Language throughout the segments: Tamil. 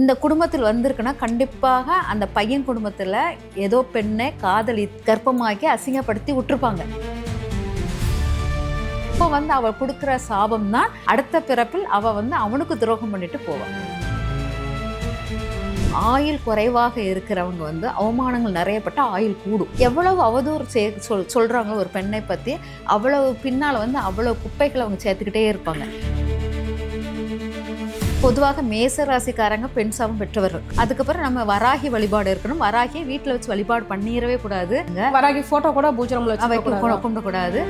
இந்த குடும்பத்தில் வந்திருக்குன்னா கண்டிப்பாக அந்த பையன் குடும்பத்தில் ஏதோ பெண்ணை காதலி கர்ப்பமாக்கி அசிங்கப்படுத்தி விட்டுருப்பாங்க. இப்போ வந்து அவள் கொடுக்குற சாபம் தான் அடுத்த பிறப்பில் அவள் வந்து அவனுக்கு துரோகம் பண்ணிட்டு போவான் ஆயில் குறைவாக இருக்கிறவங்க வந்து அவமானங்கள் நிறையப்பட்ட ஆயில் கூடும். எவ்வளவு அவதூறு சே சொல் சொல்கிறாங்க ஒரு பெண்ணை பற்றி அவ்வளவு பின்னால் வந்து அவ்வளவு குப்பைகளை அவங்க சேர்த்துக்கிட்டே இருப்பாங்க. பொதுவாக மேச ராசிக்காரங்க பெண் சாபம் பெற்றவர்கள் அதுக்கப்புறம் நம்ம வராகி வழிபாடு இருக்கணும். வராகியை வீட்டில் வச்சு வழிபாடு பண்ணிடவே கூடாது. வராகி போட்டோ கூட பூஜை ரூம்ல அவை வச்சு கும்பிடக்கூடாது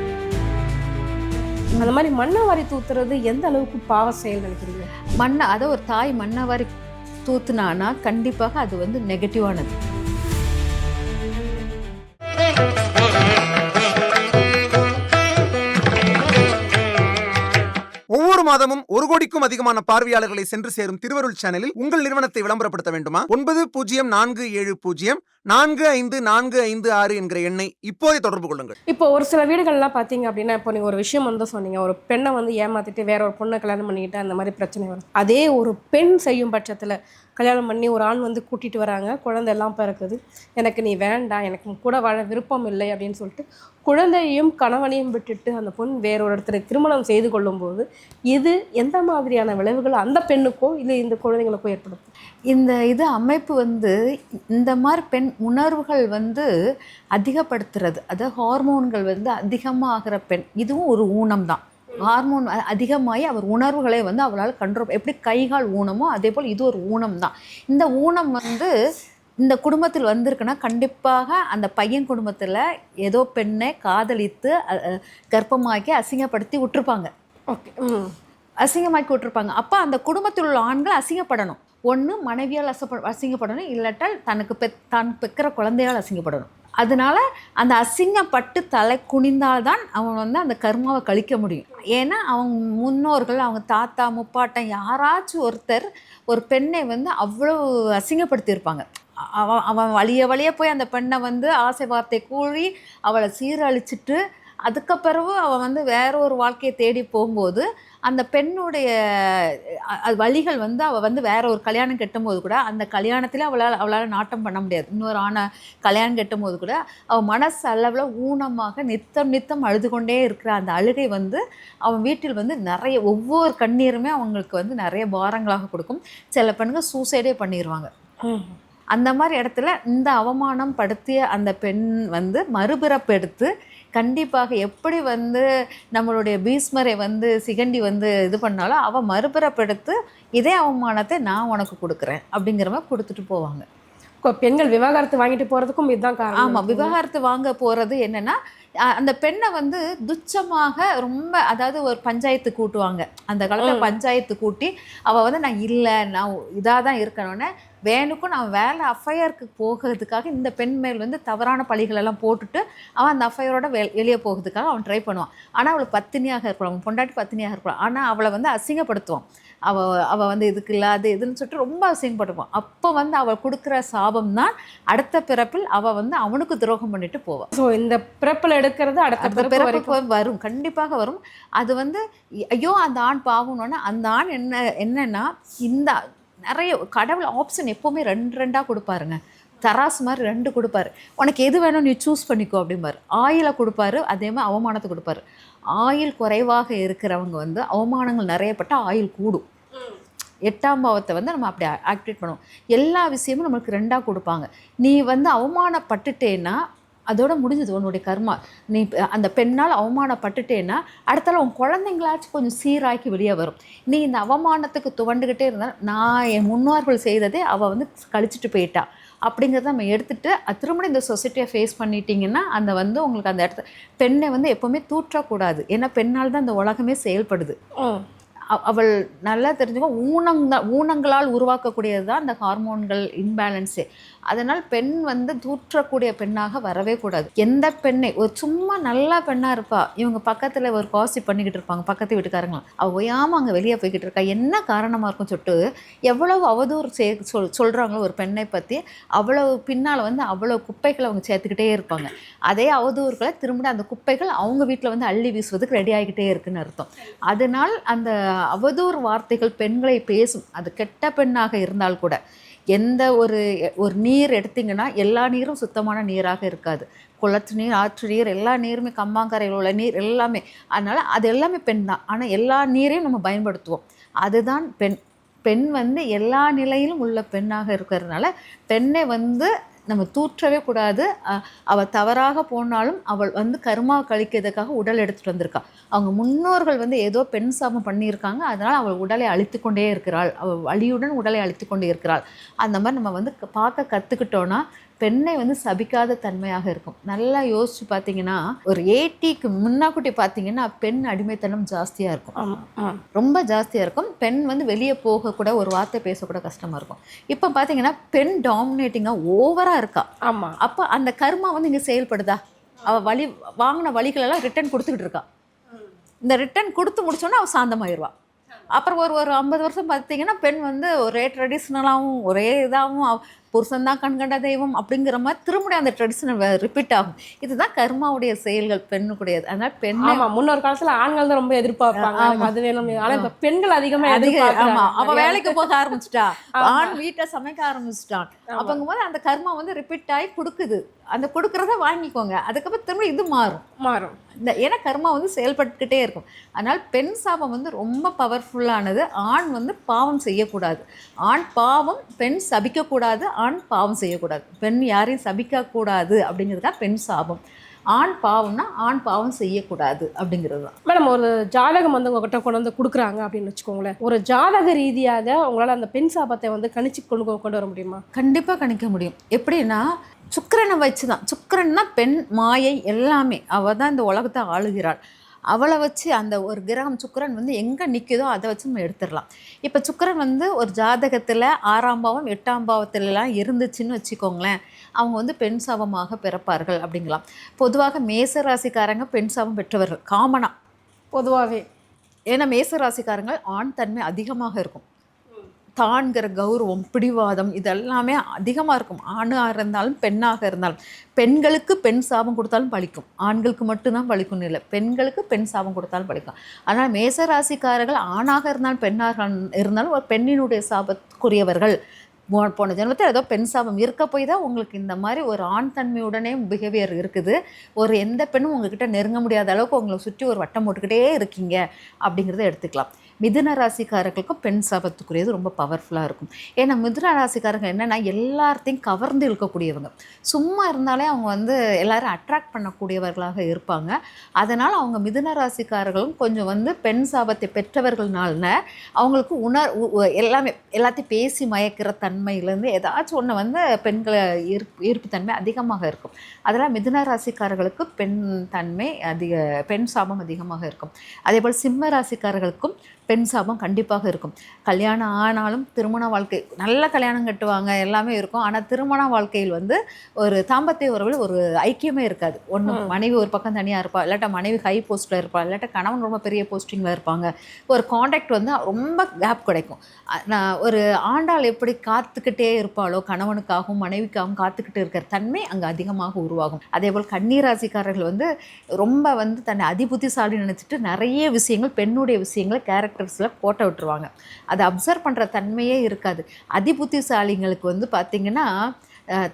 அந்த மாதிரி மண்ணை வாரி தூத்துறது எந்த அளவுக்கு பாவ செயல் நினைக்கிறீங்க? மண்ணை அதை ஒரு தாய் மண்ணை வாரி தூத்துனானா கண்டிப்பாக அது வந்து நெகட்டிவானது ஒவ்வொரு மாதமும் ஒரு கோடிக்கும் அதிகமான பார்வையாளர்களை சென்று சேரும் திருவருள் சேனலில் உங்கள் நிறுவனத்தை விளம்பரப்படுத்த வேண்டுமா? ஒன்பது பூஜ்ஜியம் நான்கு ஏழு பூஜ்ஜியம் நான்கு ஐந்து நான்கு ஐந்து ஆறு என்கிற எண்ணை இப்போதே தொடர்பு கொள்ளுங்கள். இப்போ ஒரு சில வீடுகள்லாம் பார்த்தீங்க அப்படின்னா இப்போ நீங்கள் ஒரு விஷயம் வந்து சொன்னீங்க. ஒரு பெண்ணை வந்து ஏமாத்திட்டு வேற ஒரு பொண்ணை கல்யாணம் பண்ணிக்கிட்டு அந்த மாதிரி பிரச்சனை வரும். அதே ஒரு பெண் செய்யும் பட்சத்தில் கல்யாணம் பண்ணி ஒரு ஆண் வந்து கூட்டிகிட்டு வராங்க. குழந்தையெல்லாம் பிறக்குது. எனக்கு நீ வேண்டாம் எனக்கு கூட வாழ விருப்பம் இல்லை அப்படின்னு சொல்லிட்டு குழந்தையையும் கணவனையும் விட்டுட்டு அந்த பொண் வேறொரு இடத்துல திருமணம் செய்து கொள்ளும்போது இது எந்த மாதிரியான விளைவுகள் அந்த பெண்ணுக்கோ இல்லை இந்த குழந்தைங்களுக்கோ ஏற்படும்? இந்த இது அமைப்பு வந்து இந்த மாதிரி பெண் உணர்வுகள் வந்து அதிகப்படுத்துறது. அதாவது ஹார்மோன்கள் வந்து அதிகமாகிற பெண். இதுவும் ஒரு ஊனம் தான் ஹார்மோன் அதிகமாகி அவர் உணர்வுகளை வந்து அவளால் கண்ட்ரோல் எப்படி கைகால் ஊனமோ அதே போல் இது ஒரு ஊனம் தான். இந்த ஊனம் வந்து இந்த குடும்பத்தில் வந்திருக்குன்னா கண்டிப்பாக அந்த பையன் குடும்பத்தில் ஏதோ பெண்ணை காதலித்து கர்ப்பமாக்கி அசிங்கப்படுத்தி விட்டுருப்பாங்க. ஓகே அசிங்கமாக்கி விட்டுருப்பாங்க. அப்போ அந்த குடும்பத்தில் உள்ள ஆண்கள் அசிங்கப்படணும். ஒன்று மனைவியால் அசப்ப அசிங்கப்படணும். இல்லாட்டால் தனக்கு பெ தான் பெக்கிற குழந்தையால் அசிங்கப்படணும். அதனால அந்த அசிங்கப்பட்டு தலை குனிந்தால்தான் அவன் வந்து அந்த கர்மாவை கழிக்க முடியும். ஏன்னா அவங்க முன்னோர்கள் அவங்க தாத்தா முப்பாட்டம் யாராச்சும் ஒருத்தர் ஒரு பெண்ணை வந்து அவ்வளோ அசிங்கப்படுத்தியிருப்பாங்க. அவன் அவன் வழிய வழிய போய் அந்த பெண்ணை வந்து ஆசை வார்த்தை கூறி அவளை சீரழிச்சிட்டு அதுக்கு பிறகு அவன் வந்து வேற ஒரு வாழ்க்கையை தேடி போகும்போது அந்த பெண்ணுடைய அது வழிகள் வந்து அவள் வந்து வேற ஒரு கல்யாணம் கட்டும்போது கூட அந்த கல்யாணத்தில் அவளால் அவளால் நாட்டம் பண்ண முடியாது. இன்னொரு ஆணை கல்யாணம் கட்டும்போது கூட அவள் மனசு அளவில் ஊனமாக நித்தம் நித்தம் அழுது கொண்டே இருக்கிற அந்த அழுகை வந்து அவன் வீட்டில் வந்து நிறைய ஒவ்வொரு கண்ணீருமே அவங்களுக்கு வந்து நிறைய பாரங்களாக கொடுக்கும். சில பெண்கள் சூசைடே பண்ணிடுவாங்க அந்த மாதிரி இடத்துல இந்த அவமானம் படுத்திய அந்த பெண் வந்து மறுபிறப்பு எடுத்து கண்டிப்பாக எப்படி வந்து நம்மளுடைய பீஸ்மரை வந்து சிகண்டி வந்து இது பண்ணாலும் அவள் மறுபிறப்பு எடுத்து இதே அவமானத்தை நான் உனக்கு கொடுக்குறேன் அப்படிங்கிற மாதிரி கொடுத்துட்டு போவாங்க. பெண்கள் விவாகரத்து வாங்கிட்டு போறதுக்கும் இதுதான் காரணம். ஆமாம் விவாகரத்து வாங்க போகிறது என்னன்னா அந்த பெண்ணை வந்து துச்சமாக ரொம்ப அதாவது ஒரு பஞ்சாயத்து கூட்டுவாங்க. அந்த காலத்தில். பஞ்சாயத்து கூட்டி அவள் வந்து நான் இல்லை நான் இதாக தான் இருக்கணும்னு வேணுக்கும் நான் வேலை அஃபையருக்கு போகிறதுக்காக இந்த பெண் மேல் வந்து தவறான பழிகள் எல்லாம் போட்டுட்டு அவன் அந்த அஃபையரோட வெ வெளியே போகிறதுக்காக அவன் ட்ரை பண்ணுவான். ஆனால் அவள் பத்தினியாக இருக்கலாம் அவன் பொண்டாட்டி பத்தினியாக இருக்கலாம் ஆனால் அவளை வந்து அசிங்கப்படுத்துவான். அவள் அவள் வந்து இதுக்கு இல்லாது இதுன்னு சொல்லிட்டு ரொம்ப அசிங்கப்படுவான். அப்போ வந்து அவள் கொடுக்குற சாபம் தான் அடுத்த பிறப்பில் அவள் வந்து அவனுக்கு துரோகம் பண்ணிட்டு போவாள் ஸோ இந்த பிறப்புல எடுக்கிறது அடுத்த பிறப்பு வரும். கண்டிப்பாக வரும். அது வந்து ஐயோ அந்த ஆண் பாவம்னோன்னா அந்த ஆண் என்ன என்னன்னா இந்த நிறைய கடவுள் ஆப்ஷன் எப்போவுமே ரெண்டு ரெண்டாக கொடுப்பாருங்க. தராசு மாதிரி ரெண்டு கொடுப்பாரு. உனக்கு எது வேணும் நீ சூஸ் பண்ணிக்கோ அப்படிம்பாரு. ஆயிலை கொடுப்பாரு அதே மாதிரி அவமானத்தை கொடுப்பாரு. ஆயில் குறைவாக இருக்கிறவங்க வந்து அவமானங்கள் நிறையப்பட்ட ஆயில் கூடும். எட்டாம் பாவத்தை வந்து நம்ம அப்படி ஆக்டிவேட் பண்ணுவோம். எல்லா விஷயமும் நம்மளுக்கு ரெண்டாக கொடுப்பாங்க. நீ வந்து அவமானப்பட்டுட்டேன்னா அதோட முடிஞ்சது உன்னுடைய கர்மா. நீ அந்த பெண்ணால் அவமானப்பட்டுட்டேன்னா அடுத்தால உன் குழந்தைங்களாச்சும் கொஞ்சம் சீராக்கி வெளியே வரும். நீ இந்த அவமானத்துக்கு துவண்டுக்கிட்டே இருந்தால் நான் என் முன்னோர்கள் செய்ததே அவள் வந்து கழிச்சிட்டு போயிட்டா. அப்படிங்கிறத நம்ம எடுத்துட்டு அது திரும்ப இந்த சொசைட்டியை ஃபேஸ் பண்ணிட்டீங்கன்னா அந்த வந்து உங்களுக்கு அந்த இடத்த பெண்ணை வந்து எப்போவுமே தூற்றக்கூடாது. ஏன்னா பெண்ணால் தான் இந்த உலகமே செயல்படுது. அவள் நல்லா தெரிஞ்சுக்கோ ஊனங்க ஊனங்களால் உருவாக்கக்கூடியது தான் அந்த ஹார்மோன்கள் இன்பேலன்ஸே அதனால் பெண் வந்து தூற்றக்கூடிய பெண்ணாக வரவே கூடாது. எந்த பெண்ணை ஒரு சும்மா நல்லா பெண்ணாக இருப்பா இவங்க பக்கத்தில் ஒரு காசி பண்ணிக்கிட்டு இருப்பாங்க பக்கத்து வீட்டுக்காரங்களாம் அவள் ஓயாமல் அங்கே வெளியே போய்கிட்டு இருக்கா என்ன காரணமாக இருக்கும் சொல்லிட்டு எவ்வளவு அவதூறு சே சொல் சொல்கிறாங்களோ ஒரு பெண்ணை பற்றி அவ்வளவு பின்னால் வந்து அவ்வளோ குப்பைகளை அவங்க சேர்த்துக்கிட்டே இருப்பாங்க. அதே அவதூறுகளை திரும்ப அந்த குப்பைகள் அவங்க வீட்டில் வந்து அள்ளி வீசுவதுக்கு ரெடி ஆகிக்கிட்டே இருக்குன்னு அர்த்தம். அதனால் அந்த அவதூறு வார்த்தைகள் பெண்களை பேசும். அது கெட்ட பெண்ணாக இருந்தால் கூட எந்த ஒரு ஒரு நீர் எடுத்தீங்கன்னா எல்லா நீரும் சுத்தமான நீராக இருக்காது. குளத்து நீர் ஆற்று நீர் எல்லா நீருமே கம்மாங்கரையில் உள்ள நீர் எல்லாமே. அதனால் அது எல்லாமே பெண் தான். ஆனால் எல்லா நீரையும் நம்ம பயன்படுத்துவோம். அதுதான் பெண். பெண் வந்து எல்லா நிலையிலும் உள்ள பெண்ணாக இருக்கிறதுனால பெண்ணை வந்து நம்ம தூற்றவே கூடாது. அவள் தவறாக போனாலும் அவள் வந்து கருமா கழிக்கிறதுக்காக உடல் எடுத்துகிட்டு வந்திருக்கா. அவங்க முன்னோர்கள் வந்து ஏதோ பெண் சாபம் பண்ணியிருக்காங்க. அதனால் அவள் உடலை அழித்து கொண்டே இருக்கிறாள். அவள் வழியுடன் உடலை அழித்து கொண்டே இருக்கிறாள். அந்த மாதிரி நம்ம வந்து பார்க்க கற்றுக்கிட்டோன்னா பெண்ணை வந்து சபிக்காத தன்மையாக இருக்கும். நல்லா யோசிச்சு பார்த்தீங்கன்னா ஒரு ஏட்டிக்கு முன்னாக்குட்டி பார்த்தீங்கன்னா பெண் அடிமைத்தனம் ஜாஸ்தியாக இருக்கும். ரொம்ப ஜாஸ்தியாக இருக்கும். பெண் வந்து வெளியே போகக்கூட ஒரு வார்த்தை பேசக்கூட கஷ்டமாக இருக்கும். இப்போ பார்த்தீங்கன்னா பெண் டாமினேட்டிங்காக ஓவராக இருக்கா? ஆமாம் அப்போ அந்த கர்மா வந்து இங்கே செயல்படுதா? அவள் வழி வாங்கின வழிகளெல்லாம் ரிட்டர்ன் கொடுத்துக்கிட்டு இருக்கா? இந்த ரிட்டர்ன் கொடுத்து முடிச்சோன்னே அவள் சாந்தமாயிருவா. அப்புறம் ஒரு ஒரு ஐம்பது வருஷம் பார்த்தீங்கன்னா பெண் வந்து ஒரே ட்ரெடிஷ்னலாகவும் ஒரே இதாகவும் புருஷன் தான் கண்கண்ட தெய்வம் அப்படிங்கிற மாதிரி திரும்ப அந்த ட்ரெடிஷனல் ரிப்பீட் ஆகும். இதுதான் கர்மாவுடைய செயல்கள் பெண்ணுக்குடையது அதனால் பெண்ணை ஆமா முன்னொரு காலத்துல ஆண்கள் தான் ரொம்ப எதிர்பார்ப்பாங்க. அது வேணும். ஆனா இப்ப பெண்கள் அதிகமா அதிக எதிர்பார்க்கறாங்க. ஆமா. அவ நிறைய வேலைக்கு போக ஆரம்பிச்சிட்டா. ஆண் வீட்டை சமைக்க ஆரம்பிச்சிட்டான். அப்பங்கும் போது அந்த கர்மா வந்து ரிப்பீட் ஆகி கொடுக்குது. அந்த கொடுக்கறத வாங்கிக்கோங்க. அதுக்கப்புறம் திரும்ப இது மாறும். மாறும். இந்த ஏன்னா கர்மா வந்து செயல்பட்டுக்கிட்டே இருக்கும். அதனால் பெண் சாபம் வந்து ரொம்ப பவர்ஃபுல்லானது ஆண் வந்து பாவம் செய்யக்கூடாது. ஆண் பாவம் பெண் சபிக்கக்கூடாது. ஆண் பாவம் செய்யக்கூடாது. பெண் யாரையும் சபிக்கக்கூடாது அப்படிங்கிறது தான் பெண் சாபம். ஆண் பாவம்னா ஆண் பாவம் செய்யக்கூடாது அப்படிங்கிறது தான் மேடம் ஒரு ஜாதகம் வந்து உங்ககிட்ட கொண்டு வந்து கொடுக்குறாங்க அப்படின்னு வச்சுக்கோங்களேன். ஒரு ஜாதக ரீதியாக உங்களால அந்த பெண் சாபத்தை வந்து கணிச்சு கொண்டு கொண்டு வர முடியுமா? கண்டிப்பாக கணிக்க முடியும். எப்படின்னா சுக்கிரனை வச்சு தான் சுக்கிரன்னா பெண் மாயை எல்லாமே. அவள் தான் இந்த உலகத்தை ஆளுகிறாள். அவளை வச்சு அந்த ஒரு கிரகம் சுக்கரன் வந்து எங்கே நிற்குதோ அதை வச்சு நம்ம எடுத்துடலாம். இப்போ சுக்கரன் வந்து ஒரு ஜாதகத்தில் ஆறாம் பாவம் எட்டாம் பாவத்திலலாம் இருந்துச்சுன்னு வச்சுக்கோங்களேன். அவங்க வந்து பெண் சாபமாக பிறப்பார்கள் அப்படிங்களாம் பொதுவாக மேச ராசிக்காரங்க பெண் சாபம் பெற்றவர்கள் காமனாக பொதுவாகவே ஏன்னா மேச ராசிக்காரங்கள் ஆண் தன்மை அதிகமாக இருக்கும். தான்கிற கௌரவம் பிடிவாதம் இதெல்லாமே அதிகமாக இருக்கும். ஆணாக இருந்தாலும் பெண்ணாக இருந்தாலும். பெண்களுக்கு பெண் சாபம் கொடுத்தாலும் பலிக்கும் ஆண்களுக்கு மட்டும்தான் பழிக்கும்னு இல்லை பெண்களுக்கு பெண் சாபம் கொடுத்தாலும் பலிக்கும் ஆனால் மேச ராசிக்காரர்கள் ஆணாக இருந்தாலும் பெண்ணாக இருந்தாலும் ஒரு பெண்ணினுடைய சாபத்துக்குரியவர்கள். போ- போன ஜென்மத்தில் ஏதோ பெண் சாபம் இருக்க போய் தான் உங்களுக்கு இந்த மாதிரி ஒரு ஆண் தன்மையுடனே பிஹேவியர் இருக்குது. ஒரு எந்த பெண்ணும் உங்ககிட்ட நெருங்க முடியாத அளவுக்கு உங்களை சுற்றி ஒரு வட்டம் போட்டுக்கிட்டே இருக்கீங்க அப்படிங்கிறத எடுத்துக்கலாம். மிதுன ராசிக்காரர்களுக்கும் பெண் சாபத்துக்குரியது ரொம்ப பவர்ஃபுல்லாக இருக்கும். ஏன்னா மிதுன ராசிக்காரங்க என்னென்னா எல்லாத்தையும் கவர்ந்து இழுக்கக்கூடியவங்க. சும்மா இருந்தாலே அவங்க வந்து எல்லாரும் அட்ராக்ட் பண்ணக்கூடியவர்களாக இருப்பாங்க. அதனால் அவங்க மிதுன ராசிக்காரர்களும் கொஞ்சம் வந்து பெண் சாபத்தை பெற்றவர்கள்னால அவங்களுக்கு உணர் உ- எல்லாமே எல்லாத்தையும் பேசி மயக்கிற தன்மையிலேருந்து ஏதாச்சும் ஒன்று வந்து பெண்களை ஈர்ப்பு தன்மை அதிகமாக இருக்கும். அதனால் மிதுன ராசிக்காரர்களுக்கு பெண் தன்மை அதிக பெண் சாபம் அதிகமாக இருக்கும். அதே போல் சிம்ம ராசிக்காரர்களுக்கும் பெண் சாபம் கண்டிப்பாக இருக்கும். கல்யாணம் ஆனாலும் திருமண வாழ்க்கை நல்ல கல்யாணம் கட்டுவாங்க எல்லாமே இருக்கும். ஆனால் திருமண வாழ்க்கையில் வந்து ஒரு தாம்பத்திய உறவில் ஒரு ஐக்கியமே இருக்காது. ஒன்று மனைவி ஒரு பக்கம் தனியாக இருப்பா இல்லாட்டா மனைவி ஹை போஸ்ட்டில் இருப்பா இல்லாட்டா கணவன் ரொம்ப பெரிய போஸ்டிங்கில் இருப்பாங்க. ஒரு காண்டாக்ட் வந்து ரொம்ப கேப் கிடைக்கும். நான் ஒரு ஆண்டாள் எப்படி காத்துக்கிட்டே இருப்பாளோ கணவனுக்காகவும் மனைவிக்காகவும் காத்துக்கிட்டு இருக்கிற தன்மை அங்கே அதிகமாக உருவாகும். அதேபோல் கன்னிராசிக்காரர்கள் வந்து ரொம்ப வந்து தன்னை அதிபுத்திசாலி நினச்சிட்டு நிறைய விஷயங்கள் பெண்ணுடைய விஷயங்களை கேரக்டர்ஸில் போட்ட விட்டுருவாங்க. அதை அப்சர்வ் பண்ணுற தன்மையே இருக்காது. அதிபுத்திசாலிங்களுக்கு வந்து பார்த்திங்கன்னா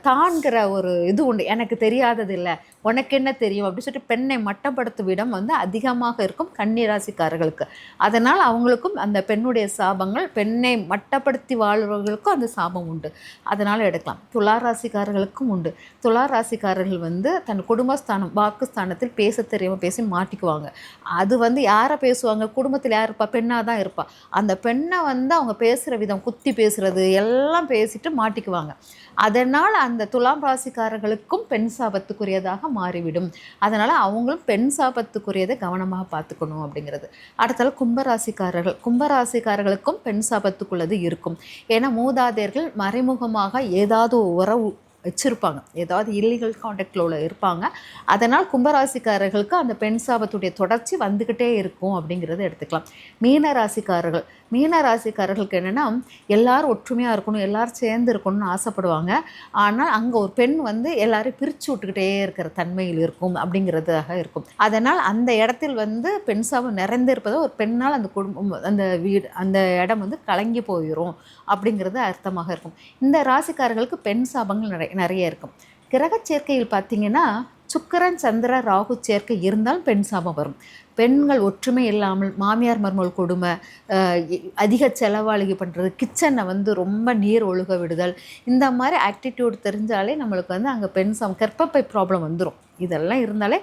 தான்கிற ஒரு இது உண்டு. எனக்கு தெரியாதது இல்லை. உனக்கு என்ன தெரியும்? அப்படின்னு சொல்லிட்டு பெண்ணை மட்டப்படுத்தும் விடம் வந்து அதிகமாக இருக்கும் கன்னிராசிக்காரர்களுக்கு. அதனால் அவங்களுக்கும் அந்த பெண்ணுடைய சாபங்கள் பெண்ணை மட்டப்படுத்தி வாழ்பவர்களுக்கும் அந்த சாபம் உண்டு. அதனால் எடுக்கலாம். துளாராசிக்காரர்களுக்கும் உண்டு. துளாராசிக்காரர்கள் வந்து தன் குடும்பஸ்தானம் வாக்குஸ்தானத்தில் பேச தெரியாமல் பேசி மாட்டிக்குவாங்க. அது வந்து யாரை பேசுவாங்க? குடும்பத்தில் யார் இருப்பா? பெண்ணாக தான் இருப்பா. அந்த பெண்ணை வந்து அவங்க பேசுகிற விதம் குத்தி பேசுகிறது எல்லாம் பேசிட்டு மாட்டிக்குவாங்க. அதனால் அந்த துலாம் ராசிக்காரர்களுக்கும் பெண் சாபத்துக்குரியதாக மாறிவிடும். அதனால் அவங்களும் பெண் சாபத்துக்குரியதை கவனமாக பார்த்துக்கணும் அப்படிங்கிறது. அடுத்தால கும்பராசிக்காரர்கள் கும்பராசிக்காரர்களுக்கும் பெண் சாபத்துக்குள்ளது இருக்கும். ஏன்னா மூதாதையர்கள் மறைமுகமாக ஏதாவது உறவு வச்சுருப்பாங்க. ஏதாவது இல்லீகல் காண்டாக்டில் உள்ள இருப்பாங்க. அதனால் கும்பராசிக்காரர்களுக்கு அந்த பெண் சாபத்துடைய தொடர்ச்சி வந்துக்கிட்டே இருக்கும் அப்படிங்கிறத எடுத்துக்கலாம். மீன ராசிக்காரர்கள். மீன ராசிக்காரர்களுக்கு என்னென்னா எல்லோரும் ஒற்றுமையாக இருக்கணும் எல்லோரும் சேர்ந்து இருக்கணும்னு ஆசைப்படுவாங்க. ஆனால் அங்கே ஒரு பெண் வந்து எல்லாரையும் பிரித்து விட்டுக்கிட்டே இருக்கிற தன்மையில் இருக்கும் அப்படிங்கிறதாக இருக்கும். அதனால் அந்த இடத்தில் வந்து பெண் சாபம் நிறைந்திருப்பதை ஒரு பெண்ணால் அந்த குடும்பம் அந்த வீடு அந்த இடம் வந்து கலங்கி போயிடும் அப்படிங்கிறது அர்த்தமாக இருக்கும். இந்த ராசிக்காரர்களுக்கு பெண் சாபங்கள் நிறைய நிறைய இருக்கும். கிரக சேர்க்கையில் பார்த்தீங்கன்னா சுக்கரன் சந்திர ராகு சேர்க்கை இருந்தால் பெண் சாபம் வரும். பெண்கள் ஒற்றுமை இல்லாமல் மாமியார் மருமகள் கொடுமை அதிக செலவாளிகை பண்ணுறது கிச்சனை வந்து ரொம்ப நீர் ஒழுக விடுதல் இந்த மாதிரி ஆக்டிடியூட் தெரிஞ்சாலே நம்மளுக்கு வந்து அங்கே பெண் சம் கர்ப்பப்பை ப்ராப்ளம் வந்துடும் இதெல்லாம் இருந்தாலே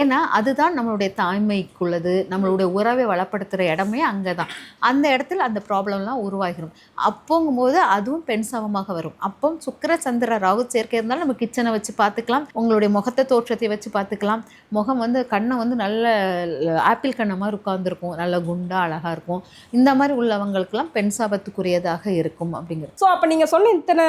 ஏன்னா அதுதான் நம்மளுடைய தாய்மைக்குள்ளது நம்மளுடைய உறவை வளப்படுத்துகிற இடமே அங்கே தான் அந்த இடத்துல அந்த ப்ராப்ளம்லாம் உருவாகிடும் அப்போங்கும் போது அதுவும் பெண் சமமாக வரும். அப்போ சுக்கர சந்திர ராகு சேர்க்கை இருந்தாலும் நம்ம கிச்சனை வச்சு பார்த்துக்கலாம். உங்களுடைய முகத்தை தோற்றத்தை வச்சு பார்த்துக்கலாம். முகம் வந்து கண்ணை வந்து நல்ல ஆப்பிள் கண்ணை மாதிரி உட்காந்துருக்கும் நல்ல குண்டா அழகாக இருக்கும். இந்த மாதிரி உள்ளவங்களுக்கெல்லாம் பெண் சாபத்துக்குரியதாக இருக்கும் அப்படிங்கிறது. ஸோ அப்போ நீங்கள் சொன்ன இத்தனை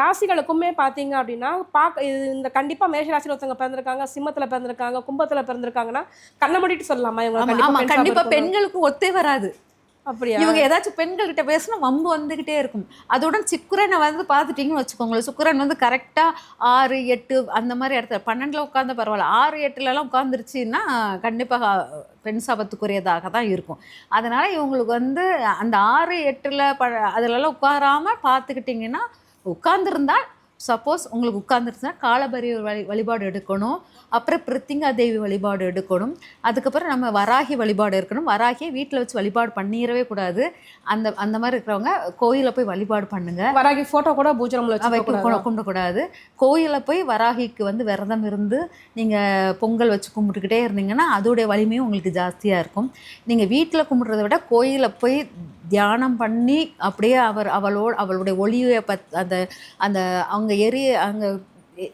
ராசிகளுக்குமே பார்த்தீங்க அப்படின்னா பார்க்க இது இந்த கண்டிப்பாக மேஷ ராசியில் ஒருத்தவங்க பிறந்திருக்காங்க சிம்மத்தில் பிறந்திருக்காங்க கும்பத்தில் பிறந்திருக்காங்கன்னா கண்ணை மூடிட்டு சொல்லலாமா? இவங்க கண்டிப்பாக பெண்களுக்கு ஒத்தே வராது. அப்படியா? இவங்க ஏதாச்சும் பெண்கள் கிட்ட பேசினா வம்பு வந்துக்கிட்டே இருக்கும். அதோட சிக்குரனை வந்து பார்த்துட்டிங்கன்னு வச்சுக்கோங்களேன். சுக்குரன் வந்து கரெக்டாக ஆறு எட்டு அந்த மாதிரி இடத்துல பன்னெண்டில் உட்காந்து பரவாயில்ல. ஆறு எட்டுலலாம் உட்காந்துருச்சுன்னா கண்டிப்பாக பெண் சாபத்துக்குரியதாக தான் இருக்கும். அதனால் இவங்களுக்கு வந்து அந்த ஆறு எட்டில் ப அதிலெல்லாம் உட்காராமல் பார்த்துக்கிட்டிங்கன்னா உட்காந்துருந்தா சப்போஸ் உங்களுக்கு உட்காந்துருச்சுன்னா காலபைரவர் வழி வழிபாடு எடுக்கணும். அப்புறம் பிரித்திங்கா தேவி வழிபாடு எடுக்கணும். அதுக்கப்புறம் நம்ம வராகி வழிபாடு இருக்கணும். வராகியை வீட்டில் வச்சு வழிபாடு பண்ணிடவே கூடாது. அந்த அந்த மாதிரி இருக்கிறவங்க கோயிலில் போய் வழிபாடு பண்ணுங்க. வராகி ஃபோட்டோ கூட பூஜை வைக்க கொண்டக்கூடாது கோயிலில் போய் வராகிக்கு வந்து விரதம் இருந்து நீங்கள் பொங்கல் வச்சு கும்பிட்டுக்கிட்டே இருந்தீங்கன்னா அதோடைய வலிமையும் உங்களுக்கு ஜாஸ்தியாக இருக்கும். நீங்கள் வீட்டில் கும்பிட்றத விட கோயிலில் போய் தியானம் பண்ணி அப்படியே அவர் அவளோ அவளுடைய ஒளியை பத் அந்த அந்த அவங்க எரிய அங்கே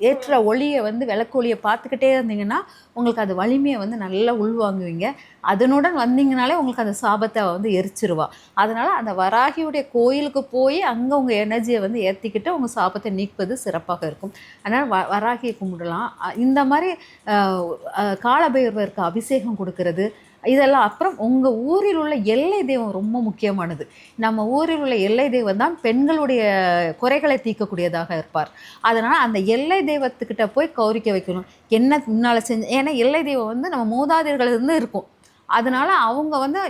ஏற்ற ஒளியை வந்து விளக்கு ஒளியை பார்த்துக்கிட்டே இருந்தீங்கன்னா உங்களுக்கு அது வலிமையை வந்து நல்லா உள்வாங்குவீங்க. அதனுடன் வந்தீங்கனாலே உங்களுக்கு அந்த சாபத்தை வந்து எரிச்சிருவா. அதனால் அந்த வராகியுடைய கோயிலுக்கு போய் அங்கே உங்கள் எனர்ஜியை வந்து ஏற்றிக்கிட்டு உங்கள் சாபத்தை நீக்குவது சிறப்பாக இருக்கும். அதனால் வ வராகியை கும்பிடலாம். இந்த மாதிரி காலபைரவருக்கு அபிஷேகம் கொடுக்கறது இதெல்லாம் அப்புறம் உங்கள் ஊரில் உள்ள எல்லை தெய்வம் ரொம்ப முக்கியமானது. நம்ம ஊரில் உள்ள எல்லை தெய்வம் தான் பெண்களுடைய குறைகளை தீர்க்கக்கூடியதாக இருப்பார். அதனால் அந்த எல்லை தெய்வத்துக்கிட்ட போய் கௌரிக்க வைக்கணும். என்ன முன்னால் செஞ்சு ஏன்னா எல்லை தெய்வம் வந்து நம்ம மூதாதையர்கள் இருந்து இருக்கும். அதனால் அவங்க வந்து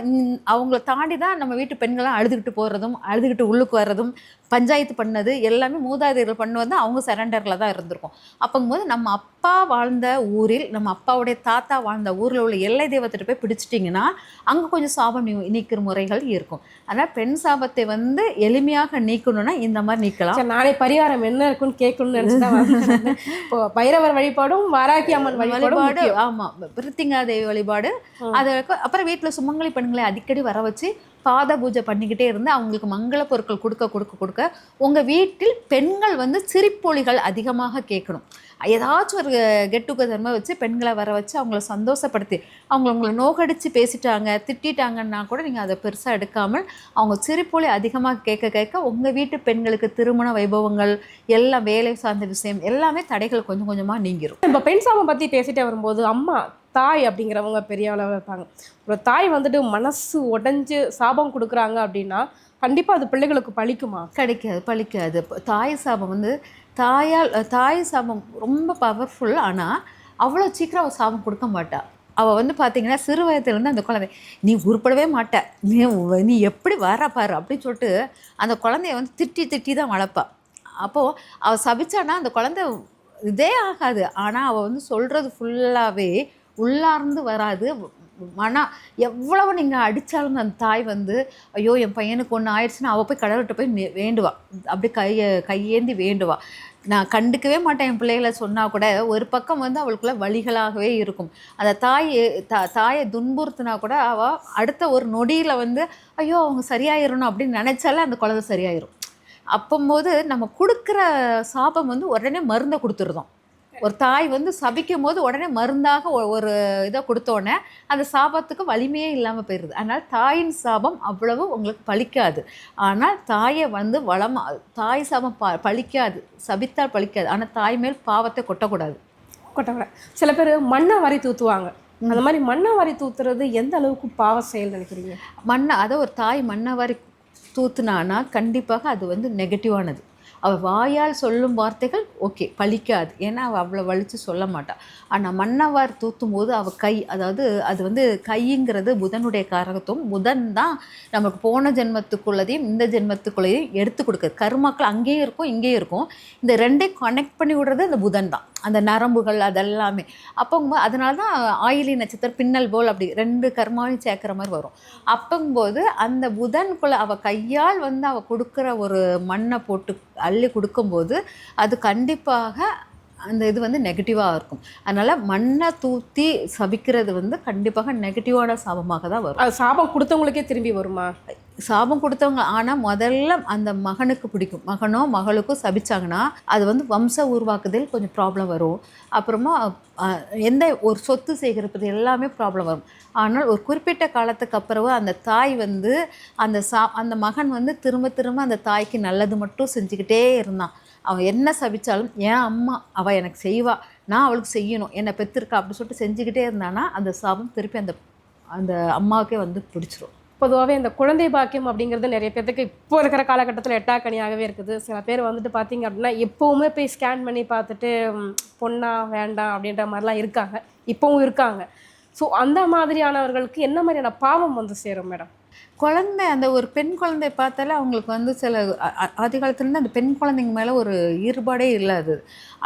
அவங்கள தாண்டி தான் நம்ம வீட்டு பெண்களாம் அழுதுகிட்டு போகிறதும் அழுதுகிட்டு உள்ளுக்கு வர்றதும் பஞ்சாயத்து பண்ணது எல்லாமே மூதாதையர்கள் பண்ணுவது அவங்க சரண்டரில் தான் இருந்திருக்கும் அப்போங்கும்போது நம்ம அப்பா வாழ்ந்த ஊரில் நம்ம அப்பாவுடைய தாத்தா வாழ்ந்த ஊரில் உள்ள எல்லை தெய்வத்திட்ட போய் பிடிச்சிட்டிங்கன்னா அங்கே கொஞ்சம் சாபம் நீக்கிற முறைகள் இருக்கும் அதனால் பெண் சாபத்தை வந்து எளிமையாக நீக்கணும்னா இந்த மாதிரி நீக்கலாம் நானே பரிகாரம் என்ன இருக்குன்னு கேட்கணும்னு நினச்சி தான் வந்தேன். இப்போ பைரவர் வழிபாடும் வாராகி அம்மன் வழிபாடு. ஆமாம் பிரித்திங்கா தேவி வழிபாடு ம். அது அப்புறம் வீட்டில் சுமங்கலி பெண்களை அடிக்கடி வர வச்சு பாத பூஜை பண்ணிக்கிட்டே இருந்து அவங்களுக்கு மங்கள பொருட்கள் கொடுக்க கொடுக்க கொடுக்க உங்கள் வீட்டில் பெண்கள் வந்து சிரிப்பொலிகள் அதிகமாக கேட்கணும். ஏதாச்சும் ஒரு கெட் டுகெதர் மாதிரி வச்சு பெண்களை வர வச்சு அவங்கள சந்தோஷப்படுத்தி அவங்க உங்களை நோகடிச்சு பேசிட்டாங்க திட்டிட்டாங்கன்னா கூட நீங்கள் அதை பெருசாக எடுக்காமல் அவங்க சிரிப்பொலி அதிகமாக கேட்க கேட்க உங்கள் வீட்டு பெண்களுக்கு திருமண வைபவங்கள் எல்லாம் வேலை சார்ந்த விஷயம் எல்லாமே தடைகள் கொஞ்சம் கொஞ்சமாக நீங்கிரும். இப்போ பெண் சாபம் பற்றி பேசிட்டே வரும்போது அம்மா தாய் அப்படிங்கிறவங்க பெரிய அளவில் இருப்பாங்க. ஒரு தாய் வந்துட்டு மனசு உடைஞ்சு சாபம் கொடுக்குறாங்க அப்படின்னா கண்டிப்பாக அது பிள்ளைகளுக்கு பழிக்குமா? கிடைக்காது பழிக்காது. இப்ப தாய் சாபம் வந்து தாயால் தாய் சாபம் ரொம்ப பவர்ஃபுல் ஆனால் அவ்வளோ சீக்கிரம் அவள் சாபம் கொடுக்க மாட்டாள் அவள் வந்து பார்த்தீங்கன்னா சிறு வயதுலேருந்து அந்த குழந்தை நீ உருப்படவே மாட்ட. நீ நீ எப்படி வர பாரு அப்படின்னு சொல்லிட்டு அந்த குழந்தைய வந்து திட்டி திட்டி தான் வளர்ப்பாள் அப்போது அவள் சபிச்சானா அந்த குழந்தை இதே ஆகாது. ஆனால் அவள் வந்து சொல்கிறது ஃபுல்லாகவே உள்ளார்ந்து வராது. மன எவ்வளவு நீங்கள் அடித்தாலும் அந்த தாய் வந்து ஐயோ என் பையனுக்கு ஒன்று ஆயிடுச்சுன்னா அவள் போய் கடவுள்கிட்ட போய் வேண்டுவா. அப்படியே கையை கையேந்தி வேண்டுவா. நான் கண்டுக்கவே மாட்டேன் என் பிள்ளைகளை சொன்னால் கூட ஒரு பக்கம் வந்து அவளுக்குள்ள வழிகளாகவே இருக்கும். அந்த தாய் தா தாயை துன்புறுத்தினா கூட அவள் அடுத்த ஒரு நொடியில் வந்து ஐயோ அவங்க சரியாயிரணும் அப்படின்னு நினச்சாலே அந்த குழந்தை சரியாயிரும். அப்போம்போது நம்ம கொடுக்குற சாபம் வந்து உடனே மருந்தை கொடுத்துருதோம். ஒரு தாய் வந்து சபிக்கும் போது உடனே மருந்தாக ஒரு இதை கொடுத்தோடனே அந்த சாபத்துக்கு வலிமையே இல்லாமல் போயிடுது. அதனால் தாயின் சாபம் அவ்வளவு உங்களுக்கு பலிக்காது. ஆனால் தாயை வந்து வளமா தாய் சாபம் ப பலிக்காது. சபித்தால் பலிக்காது. ஆனால் தாய் மேல் பாவத்தை கொட்டக்கூடாது. கொட்டக்கூட சில பேர் மண்ணை வாரி தூத்துவாங்க. அந்த மாதிரி மண்ணை வாரி தூத்துறது எந்த அளவுக்கு பாவ செயல் நினைக்கிறீங்க? மண்ணை அதை ஒரு தாய் மண்ணை வாரி தூத்துனானா கண்டிப்பாக அது வந்து நெகட்டிவானது அவள் வாயால் சொல்லும் வார்த்தைகள் ஓகே பழிக்காது. ஏன்னா அவள் அவ்வளோ வலித்து சொல்ல மாட்டாள் ஆனால் மன்னவார் தூத்தும் போது அவள் கை அதாவது அது வந்து கைங்கிறது புதனுடைய காரகத்துவம். புதன் தான் நமக்கு போன ஜென்மத்துக்குள்ளதையும் இந்த ஜென்மத்துக்குள்ளதையும் எடுத்து கொடுக்குறது கருமாக்கள் அங்கேயும் இருக்கும் இங்கேயும் இருக்கும். இந்த ரெண்டையும் கனெக்ட் பண்ணி விடுறது அந்த புதன் தான். அந்த நரம்புகள் அதெல்லாமே. அப்போங்கும்போது அதனால தான் ஆயிலி நட்சத்திரம் பின்னல் போல் அப்படி ரெண்டு கர்மாவையும் சேர்க்குற மாதிரி வரும். அப்போங்கும்போது அந்த புதன்குள்ள அவள் கையால் வந்து அவள் கொடுக்குற ஒரு மண்ணை போட்டு அள்ளி கொடுக்கும்போது அது கண்டிப்பாக அந்த இது வந்து நெகட்டிவாக இருக்கும். அதனால் மண்ணை தூத்தி சபிக்கிறது வந்து கண்டிப்பாக நெகட்டிவான சாபமாக தான் வரும். அது சாபம் கொடுத்தவங்களுக்கே திரும்பி வருமா? சாபம் கொடுத்தவங்க ஆனால் முதல்ல அந்த மகனுக்கு பிடிக்கும். மகனோ மகளுக்கோ சபிச்சாங்கன்னா அது வந்து வம்ச உருவாக்குதல் கொஞ்சம் ப்ராப்ளம் வரும். அப்புறமா எந்த ஒரு சொத்து சேகரிப்பது எல்லாமே ப்ராப்ளம் வரும். ஆனால் ஒரு குறிப்பிட்ட காலத்துக்கு அப்புறம் அந்த தாய் வந்து அந்த சா அந்த மகன் வந்து திரும்ப திரும்ப அந்த தாய்க்கு நல்லது மட்டும் செஞ்சுக்கிட்டே இருந்தான். அவன் என்ன சபித்தாலும் என் அம்மா அவள் எனக்கு செய்வா நான் அவளுக்கு செய்யணும் என்னை பெற்றிருக்கா அப்படின்னு சொல்லிட்டு செஞ்சுக்கிட்டே இருந்தானா அந்த சாபம் திருப்பி அந்த அந்த அம்மாவுக்கே வந்து பிடிச்சிரும். பொதுவாகவே இந்த குழந்தை பாக்கியம் அப்படிங்கிறது நிறைய பேர்த்துக்கு இப்போ இருக்கிற காலகட்டத்தில் எட்டாக்கணியாகவே இருக்குது. சில பேர் வந்துட்டு பார்த்தீங்க அப்படின்னா எப்போவுமே போய் ஸ்கேன் பண்ணி பார்த்துட்டு பொண்ணா வேண்டாம் அப்படின்ற மாதிரிலாம் இருக்காங்க. இப்போவும் இருக்காங்க. ஸோ அந்த மாதிரியானவர்களுக்கு என்ன மாதிரியான பாவம் வந்து சேரும் மேடம்? குழந்தை அந்த ஒரு பெண் குழந்தை பார்த்தாலே அவங்களுக்கு வந்து சில ஆதி காலத்துலேருந்து அந்த பெண் குழந்தைங்க மேலே ஒரு ஈடுபாடே இல்லாது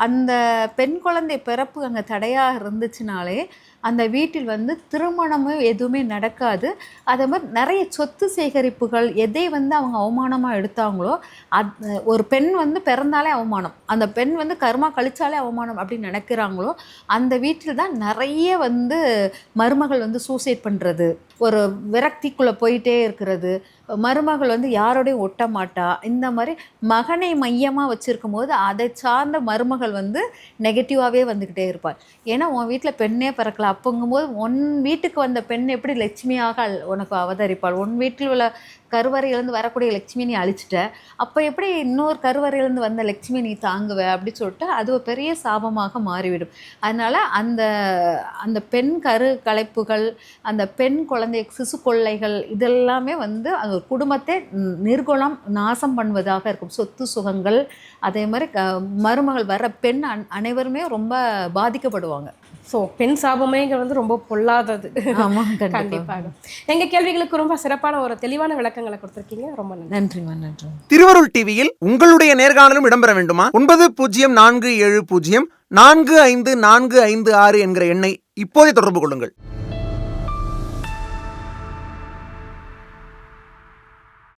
அந்த பெண் குழந்தை பிறப்பு அங்கே தடையாக இருந்துச்சுனாலே அந்த வீட்டில் வந்து திருமணமும் எதுவுமே நடக்காது. அதே மாதிரி நிறைய சொத்து சேகரிப்புகள் எதை வந்து அவங்க அவமானமாக எடுத்தாங்களோ அது ஒரு பெண் வந்து பிறந்தாலே அவமானம். அந்த பெண் வந்து கர்மா கழிச்சாலே அவமானம் அப்படின்னு நினைக்கிறாங்களோ அந்த வீட்டில் தான் நிறைய வந்து மருமகள் வந்து சூசைட் பண்ணுறது ஒரு விரக்திக்குள்ளே போயிட்டே இருக்கிறது. மருமகள் வந்து யாரோடையும் ஒட்ட மாட்டா இந்த மாதிரி மகனை மையமாக வச்சுருக்கும் போது அதை சார்ந்த மருமகள் வந்து நெகட்டிவாகவே வந்துக்கிட்டே இருப்பாள். ஏன்னா உன் வீட்டில் பெண்ணே பிறக்கல. அப்போங்கும்போது உன் வீட்டுக்கு வந்த பெண் எப்படி லட்சுமியாக உனக்கு அவதரிப்பாள்? உன் வீட்டில் உள்ள கருவறையிலேருந்து வரக்கூடிய லட்சுமி நீ அழிச்சிட்ட. அப்போ எப்படி இன்னொரு கருவறையிலேருந்து வந்த லட்சுமி நீ தாங்குவ? அப்படின்னு சொல்லிட்டு அது ஒரு பெரிய சாபமாக மாறிவிடும். அதனால் அந்த அந்த பெண் கரு கலைப்புகள் அந்த பெண் குழந்தை சிசு கொள்ளைகள் இதெல்லாமே வந்து அது ஒரு குடும்பத்தை ந- நிர்குணம் நாசம் பண்ணுவதாக இருக்கும். சொத்து சுகங்கள் அதே மாதிரி க மருமகள் வர பெண் அன் அனைவருமே ரொம்ப பாதிக்கப்படுவாங்க. ஸோ பெண் சாபமேங்கிறது வந்து ரொம்ப பொல்லாதது. ஆமாம் கண்டிப்பாக. எங்கள் கேள்விகளுக்கு ரொம்ப சிறப்பான ஒரு தெளிவான விளக்கங்களை கொடுத்துருக்கீங்க. ரொம்ப நன்றி. நன்றிம்மா நன்றி. திருவருள் டிவியில் உங்களுடைய நேர்காணலும் இடம்பெற வேண்டுமா? ஒன்பது பூஜ்ஜியம் நான்கு ஏழு பூஜ்ஜியம் நான்கு ஐந்து நான்கு ஐந்து ஆறு என்கிற எண்ணை இப்போதே தொடர்பு கொள்ளுங்கள்.